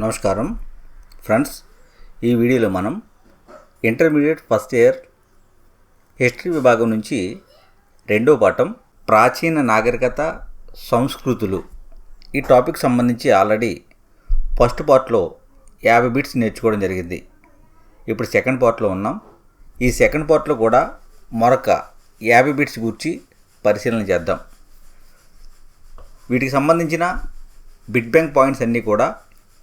నమస్కారం. ఫ్రెండ్స్ ఈ వీడియోలో మనం ఇంటర్మీడియట్ ఫస్ట్ ఇయర్ హిస్టరీ విభాగం నుంచి రెండో పాఠం ప్రాచీన నాగరికత సంస్కృతులు ఈ టాపిక్ సంబంధించి ఆల్రెడీ ఫస్ట్ పార్ట్లో యాభై బిట్స్ నేర్చుకోవడం జరిగింది. ఇప్పుడు సెకండ్ పార్ట్లో ఉన్నాం. ఈ సెకండ్ పార్ట్లో కూడా మరొక యాభై బిట్స్ గురించి పరిశీలన చేద్దాం. వీటికి సంబంధించిన బిట్ బ్యాంక్ పాయింట్స్ అన్నీ కూడా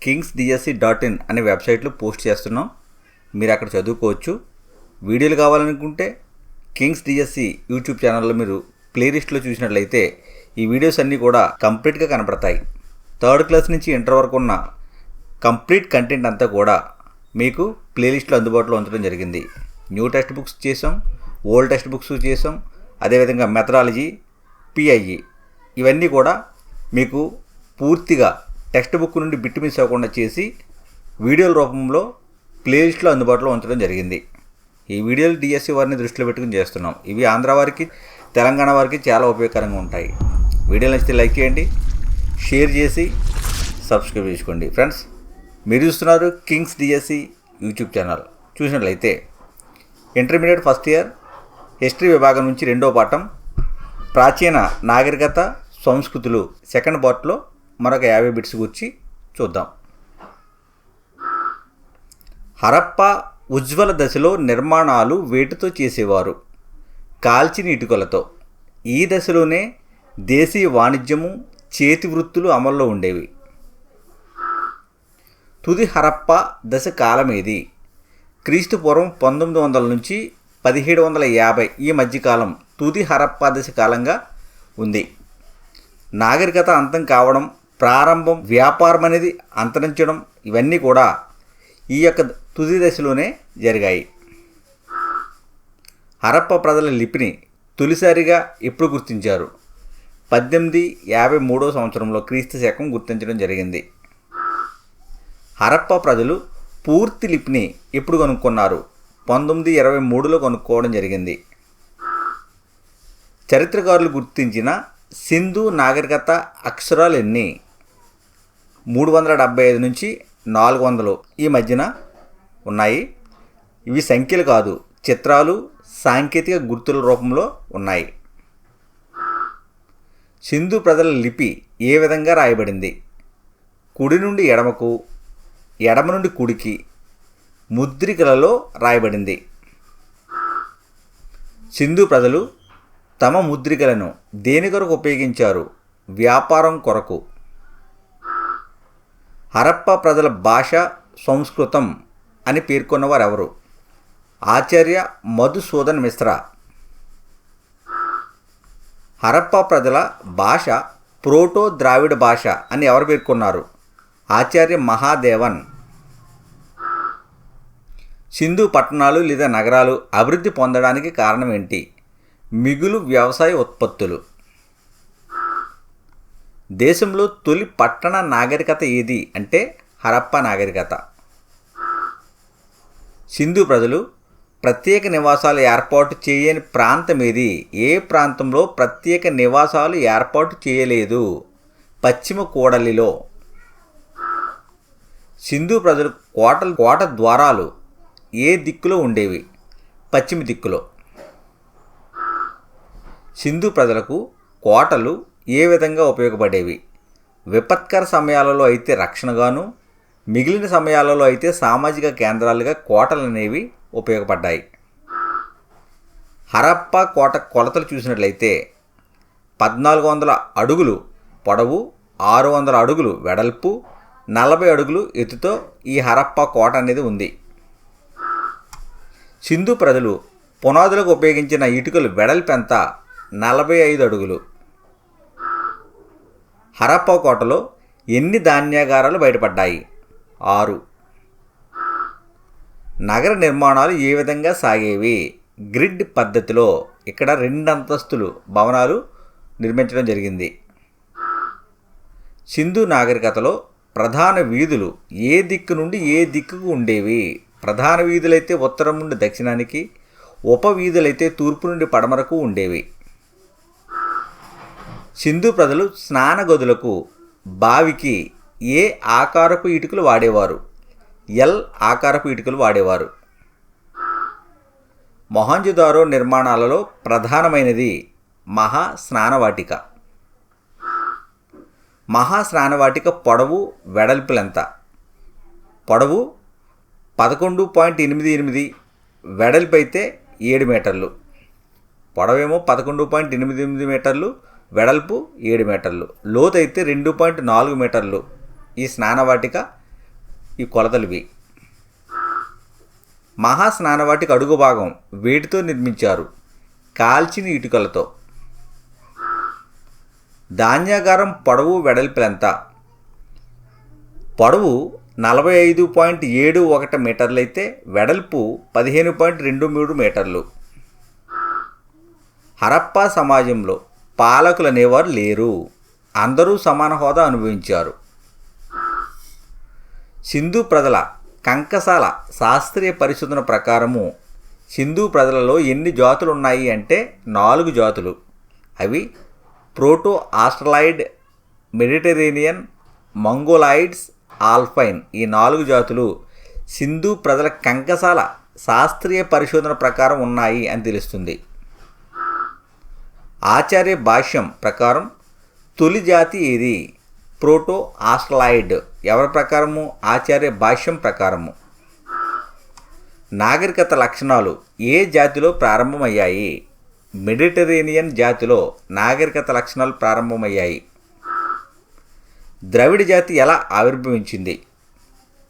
కింగ్స్ డిఎస్సి డాట్ ఇన్ అనే వెబ్సైట్లో పోస్ట్ చేస్తున్నాం. మీరు అక్కడ చదువుకోవచ్చు. వీడియోలు కావాలనుకుంటే కింగ్స్ డిఎస్సి యూట్యూబ్ ఛానల్లో మీరు ప్లేలిస్ట్లో చూసినట్లయితే ఈ వీడియోస్ అన్నీ కూడా కంప్లీట్గా కనపడతాయి. థర్డ్ క్లాస్ నుంచి ఇంటర్ వరకు ఉన్న కంప్లీట్ కంటెంట్ అంతా కూడా మీకు ప్లేలిస్ట్లో అందుబాటులో ఉంచడం జరిగింది. న్యూ టెక్స్ట్ బుక్స్ చేసాం ఓల్డ్ టెక్స్ట్ బుక్స్ చేసాం అదేవిధంగా మెథడాలజీ పిఐఈ ఇవన్నీ కూడా మీకు పూర్తిగా టెక్స్ట్ బుక్ నుండి బిట్ మిస్ అవ్వకుండా చేసి వీడియోల రూపంలో ప్లేలిస్ట్లో అందుబాటులో ఉంచడం జరిగింది. ఈ వీడియోలు డిఎస్సి వారిని దృష్టిలో పెట్టుకుని చేస్తున్నాం. ఇవి ఆంధ్ర వారికి తెలంగాణ వారికి చాలా ఉపయోగకరంగా ఉంటాయి. వీడియో నచ్చితే లైక్ చేయండి షేర్ చేసి సబ్స్క్రైబ్ చేసుకోండి. ఫ్రెండ్స్ మీరు చూస్తున్నారు కింగ్స్ డిఎస్సి యూట్యూబ్ ఛానల్. చూసినట్లయితే ఇంటర్మీడియట్ ఫస్ట్ ఇయర్ హిస్టరీ విభాగం నుంచి రెండో పాఠం ప్రాచీన నాగరికత సంస్కృతులు సెకండ్ పార్ట్లో మరొక యాభై బిట్స్ గురించి చూద్దాం. హరప్ప ఉజ్వల దశలో నిర్మాణాలు వేటితో చేసేవారు. కాల్చిన ఇటుకలతో ఈ దశలోనే దేశీయ వాణిజ్యము చేతి వృత్తులు అమల్లో ఉండేవి. తుది హరప్ప దశ కాలమేది. క్రీస్తు పూర్వం పంతొమ్మిది వందల నుంచి పదిహేడు వందల యాభై ఈ మధ్యకాలం తుది హరప్ప దశ కాలంగా ఉంది. నాగరికత అంతం కావడం ప్రారంభం వ్యాపారం అనేది అంతరించడం ఇవన్నీ కూడా ఈ యొక్క తుది దశలోనే జరిగాయి. హరప్ప ప్రజల లిపిని తొలిసారిగా ఎప్పుడు గుర్తించారు? పద్దెనిమిది యాభై మూడో సంవత్సరంలో క్రీస్తు శకం గుర్తించడం జరిగింది. హరప్ప ప్రజలు పూర్తి లిపిని ఎప్పుడు కనుక్కున్నారు? పంతొమ్మిది ఇరవై మూడులో కనుక్కోవడం జరిగింది. చరిత్రకారులు గుర్తించిన సింధు నాగరికత అక్షరాలు ఎన్ని? మూడు వందల డెబ్బై ఐదు నుంచి నాలుగు వందలు ఈ మధ్యన ఉన్నాయి. ఇవి సంఖ్యలు కాదు చిత్రాలు సాంకేతిక గుర్తుల రూపంలో ఉన్నాయి. సింధు ప్రజల లిపి ఏ విధంగా రాయబడింది? కుడి నుండి ఎడమకు ఎడమ నుండి కుడికి ముద్రికలలో రాయబడింది. సింధు ప్రజలు తమ ముద్రికలను దేని కొరకు ఉపయోగించారు? వ్యాపారం కొరకు. హరప్ప ప్రజల భాష సంస్కృతం అని పేర్కొన్నవారు ఎవరు ఆచార్య మధుసూదన్ మిశ్రా. హరప్ప ప్రజల భాష ప్రోటో ద్రావిడ భాష అని ఎవరు పేర్కొన్నారు? ఆచార్య మహాదేవన్. సింధు పట్టణాలు లేదా నగరాలు అభివృద్ధి పొందడానికి కారణం ఏంటి? మిగులు వ్యవసాయ ఉత్పత్తులు. దేశంలో తొలి పట్టణ నాగరికత ఏది అంటే హరప్ప నాగరికత? సింధు ప్రజలు ప్రత్యేక నివాసాలు ఏర్పాటు చేయని ప్రాంతం ఏది? ఏ ప్రాంతంలో ప్రత్యేక నివాసాలు ఏర్పాటు చేయలేదు? పశ్చిమ కూడలిలో. సింధు ప్రజలు కోటలు కోట ద్వారాలు ఏ దిక్కులో ఉండేవి? పశ్చిమ దిక్కులో. సింధు ప్రజలకు కోటలు ఏ విధంగా ఉపయోగపడేవి? విపత్కర సమయాలలో అయితే రక్షణగాను మిగిలిన సమయాలలో అయితే సామాజిక కేంద్రాలుగా కోటలు అనేవి ఉపయోగపడ్డాయి. హరప్ప కోట కొలతలు చూసినట్లయితే పద్నాలుగు వందల అడుగులు పొడవు ఆరు వందల అడుగులు వెడల్పు నలభై అడుగులు ఎత్తుతో ఈ హరప్ప కోట అనేది ఉంది. సింధు ప్రజలు పునాదులకు ఉపయోగించిన ఇటుకలు వెడల్పు ఎంత? నలభై ఐదు అడుగులు. హరప్ప కోటలో ఎన్ని ధాన్యాగారాలు బయటపడ్డాయి? ఆరు. నగర నిర్మాణాలు ఏ విధంగా సాగేవి? గ్రిడ్ పద్ధతిలో ఇక్కడ రెండు అంతస్తులు భవనాలు నిర్మించడం జరిగింది. సింధు నాగరికతలో ప్రధాన వీధులు ఏ దిక్కు నుండి ఏ దిక్కుకు ఉండేవి? ప్రధాన వీధులైతే ఉత్తరం నుండి దక్షిణానికి ఉప వీధులైతే తూర్పు నుండి పడమరకు ఉండేవి. సింధు ప్రజలు స్నాన గదులకు బావికి ఏ ఆకారపు ఇటుకలు వాడేవారు? ఎల్ ఆకారపు ఇటుకలు వాడేవారు. మొహంజుదారో నిర్మాణాలలో ప్రధానమైనది మహా స్నానవాటిక. మహా స్నానవాటిక పొడవు వెడల్పులెంత? పొడవు పదకొండు పాయింట్ ఎనిమిది ఎనిమిది వెడల్పు అయితే ఏడు మీటర్లు. పొడవేమో పదకొండు పాయింట్ ఎనిమిది ఎనిమిది మీటర్లు వెడల్పు ఏడు మీటర్లు. లోతైతే రెండు పాయింట్ నాలుగు మీటర్లు. ఈ స్నానవాటిక ఈ కొలతలువి. మహా స్నానవాటిక అడుగు భాగం వేటితో నిర్మించారు? కాల్చిన ఇటుకలతో. ధాన్యాగారం పొడవు వెడల్పులెంత పొడవు నలభై ఐదు పాయింట్ ఏడు ఒకటి మీటర్లైతే వెడల్పు పదిహేను పాయింట్ రెండు మూడు మీటర్లు. హరప్పా సమాజంలో పాలకులు అనేవారు లేరు. అందరూ సమాన హోదా అనుభవించారు. సింధు ప్రజల కంకసాల శాస్త్రీయ పరిశోధన ప్రకారము సింధు ప్రజలలో ఎన్ని జాతులు ఉన్నాయి అంటే నాలుగు జాతులు. అవి proto Australoid Mediterranean Mongoloids Alpine ఈ నాలుగు జాతులు సింధు ప్రజల కంకసాల శాస్త్రీయ పరిశోధన ప్రకారం ఉన్నాయి అని తెలుస్తుంది. ఆచార్య భాష్యం ప్రకారం తొలి జాతి ఇది ప్రోటో ఆస్ట్రలాయిడ్ ఎవరి ప్రకారము? ఆచార్య భాష్యం ప్రకారము. నాగరికత లక్షణాలు ఏ జాతిలో ప్రారంభమయ్యాయి? మెడిటరేనియన్ జాతిలో నాగరికత లక్షణాలు ప్రారంభమయ్యాయి. ద్రవిడ జాతి ఎలా ఆవిర్భవించింది?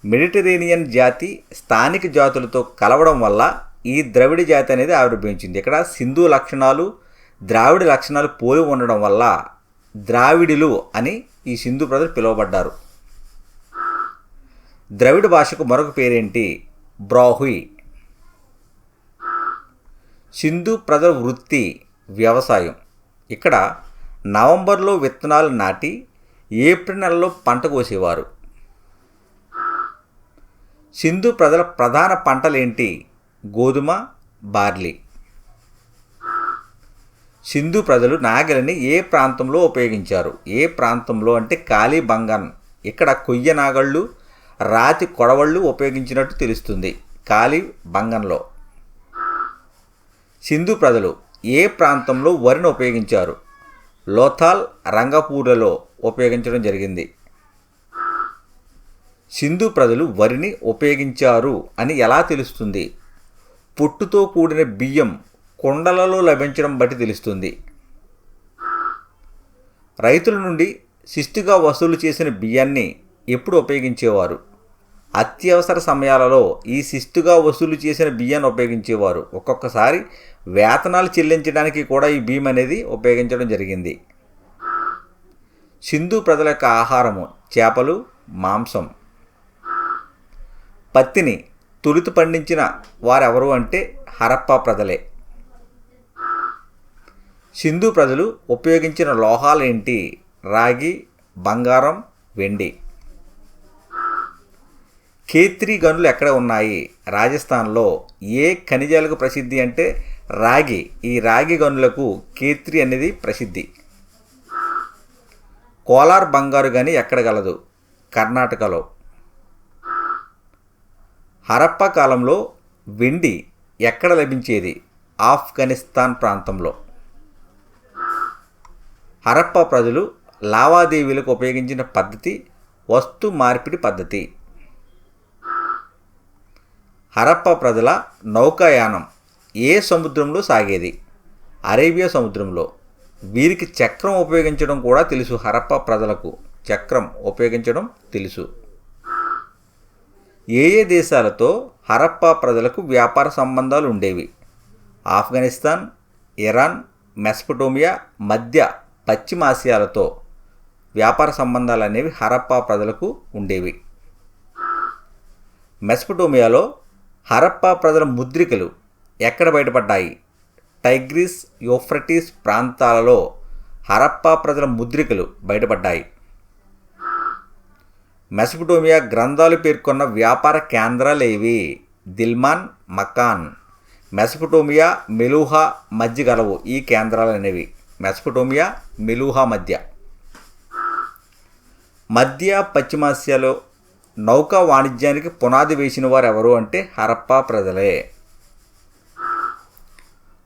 మెడిటరేనియన్ జాతి స్థానిక జాతులతో కలవడం వల్ల ఈ ద్రవిడ జాతి అనేది ఆవిర్భవించింది. ఇక్కడ సింధు లక్షణాలు ద్రావిడ లక్షణాలు పోలి ఉండడం వల్ల ద్రావిడులు అని ఈ సింధు ప్రజలు పిలువబడ్డారు. ద్రవిడ భాషకు మరొక పేరేంటి? బ్రాహుయ్ సింధు ప్రజల వృత్తి వ్యవసాయం. ఇక్కడ నవంబర్లో విత్తనాలు నాటి ఏప్రిల్ నెలలో పంట కోసేవారు. సింధు ప్రజల ప్రధాన పంటలేంటి? గోధుమ బార్లీ. సింధు ప్రజలు నాగలిని ఏ ప్రాంతంలో ఉపయోగించారు? ఏ ప్రాంతంలో అంటే కాళీ బంగన్ ఇక్కడ కొయ్య నాగళ్ళు రాతి కొడవళ్ళు ఉపయోగించినట్టు తెలుస్తుంది కాళీ బంగన్లో సింధు ప్రజలు ఏ ప్రాంతంలో వరిని ఉపయోగించారు? లోథాల్ రంగపూర్లలో ఉపయోగించడం జరిగింది. సింధు ప్రజలు వరిని ఉపయోగించారు అని ఎలా తెలుస్తుంది? పొట్టుతో కూడిన బియ్యం కుండలలో లభించడం బట్టి తెలుస్తుంది. రైతుల నుండి శిస్తుగా వసూలు చేసిన బియ్యాన్ని ఎప్పుడు ఉపయోగించేవారు? అత్యవసర సమయాలలో ఈ శిస్తుగా వసూలు చేసిన బియ్యాన్ని ఉపయోగించేవారు? ఒక్కొక్కసారి వేతనాలు చెల్లించడానికి కూడా ఈ బియ్యం అనేది ఉపయోగించడం జరిగింది. సింధు ప్రజల యొక్క ఆహారము చేపలు మాంసం. పత్తిని తొలుత పండించిన వారెవరు అంటే హరప్పా ప్రజలే. సింధు ప్రజలు ఉపయోగించిన లోహాలేంటి? రాగి బంగారం వెండి. కేత్రి గనులు ఎక్కడ ఉన్నాయి? రాజస్థాన్లో ఏ ఖనిజాలకు ప్రసిద్ధి అంటే రాగి. ఈ రాగి గనులకు కేత్రి అనేది ప్రసిద్ధి. కోలార్ బంగారు గని ఎక్కడ గలదు? కర్ణాటకలో. హరప్ప కాలంలో వెండి ఎక్కడ లభించేది? ఆఫ్ఘనిస్తాన్ ప్రాంతంలో. హరప్ప ప్రజలు లావాదేవీలకు ఉపయోగించిన పద్ధతి వస్తు మార్పిడి పద్ధతి. హరప్ప ప్రజల నౌకాయానం ఏ సముద్రంలో సాగేది? అరేబియా సముద్రంలో. వీరికి చక్రం ఉపయోగించడం కూడా తెలుసు. హరప్ప ప్రజలకు చక్రం ఉపయోగించడం తెలుసు. ఏ ఏ దేశాలతో హరప్ప ప్రజలకు వ్యాపార సంబంధాలు ఉండేవి? ఆఫ్ఘనిస్తాన్ ఇరాన్ మెస్పటోమియా మధ్య పశ్చిమాసియాలతో వ్యాపార సంబంధాలు అనేవి హరప్పా ప్రజలకు ఉండేవి. మెస్పటోమియాలో హరప్పా ప్రజల ముద్రికలు ఎక్కడ బయటపడ్డాయి? టైగ్రిస్ యోఫ్రటిస్ ప్రాంతాలలో హరప్పా ప్రజల ముద్రికలు బయటపడ్డాయి. మెస్పటోమియా గ్రంథాలు పేర్కొన్న వ్యాపార కేంద్రాలు ఏవి? దిల్మాన్ మకాన్ మెస్పటోమియా మెలూహా మధ్య గలవు ఈ కేంద్రాలు అనేవి మెసపటోమియా మిలుహా మధ్య. మధ్య పశ్చిమాసియాలో నౌకా వాణిజ్యానికి పునాది వేసిన వారు ఎవరు అంటే హరప్పా ప్రజలే.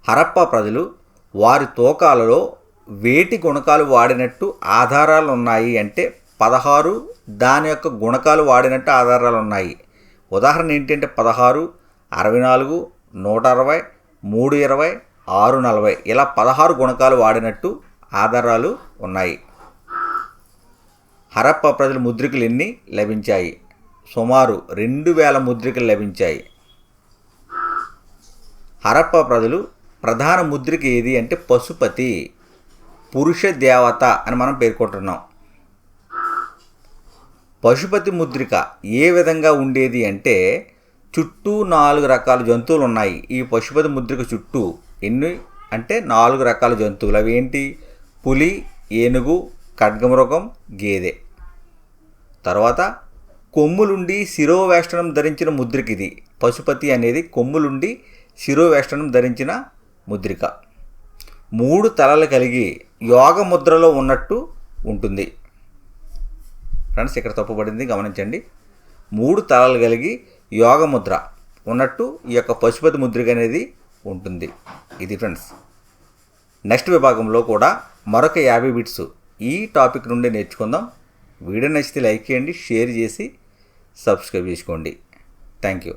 హరప్పా ప్రజలు వారి తూకాలలో వేటి గుణకాలు వాడినట్టు ఆధారాలు ఉన్నాయి అంటే పదహారు దాని యొక్క గుణకాలు వాడినట్టు ఆధారాలు ఉన్నాయి ఉదాహరణ ఏంటంటే పదహారు అరవై నాలుగు నూట అరవై మూడు ఇరవై ఆరు నలభై. ఇలా పదహారు గుణకాలు వాడినట్టు ఆధారాలు ఉన్నాయి. హరప్ప ప్రజల ముద్రికలు ఎన్ని? లభించాయి. సుమారు రెండు వేల ముద్రికలు లభించాయి. హరప్ప ప్రజలు ప్రధాన ముద్రిక ఏది అంటే పశుపతి పురుష దేవత అని మనం పేర్కొంటున్నాం. పశుపతి ముద్రిక ఏ విధంగా ఉండేది అంటే చుట్టూ నాలుగు రకాల జంతువులు ఉన్నాయి. ఈ పశుపతి ముద్రిక చుట్టూ ఎన్ని అంటే నాలుగు రకాల జంతువులు. అవి ఏంటి? పులి ఏనుగు ఖడ్గమృగం గేదె. తర్వాత కొమ్ములుండి శిరోవేష్టనం ధరించిన ముద్రిక ఇది. పశుపతి అనేది కొమ్ములుండి శిరోవేష్టనం ధరించిన ముద్రిక. మూడు తలలు కలిగి యోగ ముద్రలో ఉన్నట్టు ఉంటుంది. ఫ్రెండ్స్ ఇక్కడ తప్పుపడింది గమనించండి. మూడు తలలు కలిగి యోగ ముద్ర ఉన్నట్టు ఈ యొక్క పశుపతి ముద్రిక అనేది ఉంటుంది. ఇది ఫ్రెండ్స్. నెక్స్ట్ విభాగంలో కూడా మరొక యాభై బిట్స్ ఈ టాపిక్ నుండి నేర్చుకుందాం. వీడియో నచ్చితే లైక్ చేయండి షేర్ చేసి సబ్స్క్రైబ్ చేసుకోండి. Thank you.